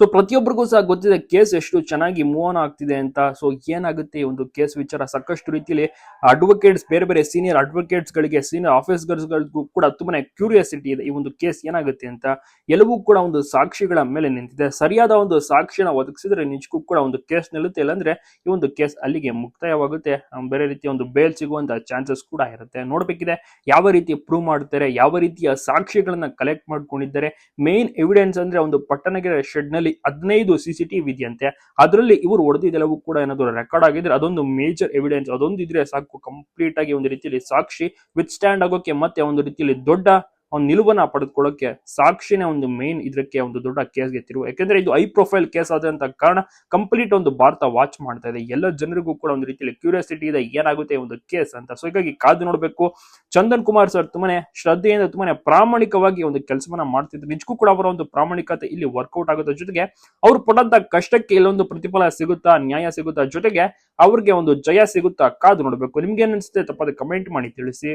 So ಪ್ರತಿಯೊಬ್ಬರಿಗೂ ಸಹ ಗೊತ್ತಿದೆ, ಕೇಸ್ ಎಷ್ಟು ಚೆನ್ನಾಗಿ ಮೂವ್ ಆನ್ ಆಗ್ತಿದೆ ಅಂತ. ಸೊ ಏನಾಗುತ್ತೆ ಈ ಒಂದು ಕೇಸ್ ವಿಚಾರ? ಸಾಕಷ್ಟು ರೀತಿಯಲ್ಲಿ ಅಡ್ವೊಕೇಟ್ಸ್ ಬೇರೆ ಬೇರೆ ಸೀನಿಯರ್ ಅಡ್ವೊಕೇಟ್ಸ್ ಗಳಿಗೆ ಸೀನಿಯರ್ ಆಫೀಸರ್ಸ್ ಗಳಿಗೂ ಕೂಡ ತುಂಬಾನೇ ಕ್ಯೂರಿಯಾಸಿಟಿ ಇದೆ ಈ ಒಂದು ಕೇಸ್ ಏನಾಗುತ್ತೆ ಅಂತ. ಎಲ್ಲವೂ ಕೂಡ ಒಂದು ಸಾಕ್ಷಿಗಳ ಮೇಲೆ ನಿಂತಿದೆ. ಸರಿಯಾದ ಒಂದು ಸಾಕ್ಷಿನ ಒದಗಿಸಿದ್ರೆ ನಿಜಕ್ಕೂ ಕೂಡ ಒಂದು ಕೇಸ್ ನಿಲ್ಲುತ್ತೆ. ಇಲ್ಲಾಂದ್ರೆ ಈ ಒಂದು ಕೇಸ್ ಅಲ್ಲಿಗೆ ಮುಕ್ತಾಯವಾಗುತ್ತೆ. ಬೇರೆ ರೀತಿಯ ಒಂದು ಬೇಲ್ ಸಿಗುವಂತ ಚಾನ್ಸಸ್ ಕೂಡ ಇರುತ್ತೆ. ನೋಡಬೇಕಿದೆ, ಯಾವ ರೀತಿ ಪ್ರೂವ್ ಮಾಡ್ತಾರೆ, ಯಾವ ರೀತಿಯ ಸಾಕ್ಷಿಗಳನ್ನ ಕಲೆಕ್ಟ್ ಮಾಡ್ಕೊಂಡಿದ್ದಾರೆ. ಮೇನ್ ಎವಿಡೆನ್ಸ್ ಅಂದ್ರೆ ಒಂದು ಪಟ್ಟಣಗೆರೆ ಶೆಡ್ ಹದಿನೈದು ಸಿ ಸಿ ಟಿವಿ ಇದೆಯಂತೆ. ಅದರಲ್ಲಿ ಇವರು ಹೊಡೆದಿದ್ದೆಲ್ಲವೂ ಕೂಡ ಏನಾದರೂ ರೆಕಾರ್ಡ್ ಆಗಿದ್ರೆ ಅದೊಂದು ಮೇಜರ್ ಎವಿಡೆನ್ಸ್ ಅದೊಂದು ಇದ್ರೆ ಸಾಕು ಕಂಪ್ಲೀಟ್ ಆಗಿ ಒಂದು ರೀತಿಯಲ್ಲಿ ಸಾಕ್ಷಿ ವಿತ್ ಸ್ಟ್ಯಾಂಡ್ ಆಗೋಕೆ ಮತ್ತೆ ಒಂದು ರೀತಿಯಲ್ಲಿ ದೊಡ್ಡ ಒಂದು ನಿಲುವನ್ನ ಪಡೆದುಕೊಳ್ಳೋಕೆ ಸಾಕ್ಷಿನೇ ಒಂದು ಮೇನ್ ಇದಕ್ಕೆ ಒಂದು ದೊಡ್ಡ ಕೇಸ್ಗೆ ತಿರುವು. ಯಾಕೆಂದ್ರೆ ಇದು ಐ ಪ್ರೊಫೈಲ್ ಕೇಸ್ ಆದಂತ ಕಾರಣ ಕಂಪ್ಲೀಟ್ ಒಂದು ಭಾರತ ವಾಚ್ ಮಾಡ್ತಾ ಇದೆ. ಎಲ್ಲ ಜನರಿಗೂ ಕೂಡ ಒಂದು ರೀತಿಯಲ್ಲಿ ಕ್ಯೂರಿಯಾಸಿಟಿ ಇದೆ, ಏನಾಗುತ್ತೆ ಒಂದು ಕೇಸ್ ಅಂತ. ಸೊ ಹೀಗಾಗಿ ಕಾದು ನೋಡಬೇಕು. ಚಂದನ್ ಕುಮಾರ್ ಸರ್ ತುಂಬಾನೇ ಶ್ರದ್ಧೆಯಿಂದ ತುಂಬಾನೇ ಪ್ರಾಮಾಣಿಕವಾಗಿ ಒಂದು ಕೆಲಸವನ್ನ ಮಾಡ್ತಿದ್ರು. ನಿಜಕ್ಕೂ ಕೂಡ ಅವರ ಒಂದು ಪ್ರಾಮಾಣಿಕತೆ ಇಲ್ಲಿ ವರ್ಕೌಟ್ ಆಗುತ್ತೆ. ಜೊತೆಗೆ ಅವ್ರು ಪಟ್ಟಂತ ಕಷ್ಟಕ್ಕೆ ಇಲ್ಲೊಂದು ಪ್ರತಿಫಲ ಸಿಗುತ್ತಾ, ನ್ಯಾಯ ಸಿಗುತ್ತಾ? ಜೊತೆಗೆ ಅವ್ರಿಗೆ ಒಂದು ಜಯ ಸಿಗುತ್ತಾ? ಕಾದು ನೋಡಬೇಕು. ನಿಮ್ಗೆ ಏನಿಸುತ್ತೆ ತಪ್ಪದೆ ಕಮೆಂಟ್ ಮಾಡಿ ತಿಳಿಸಿ.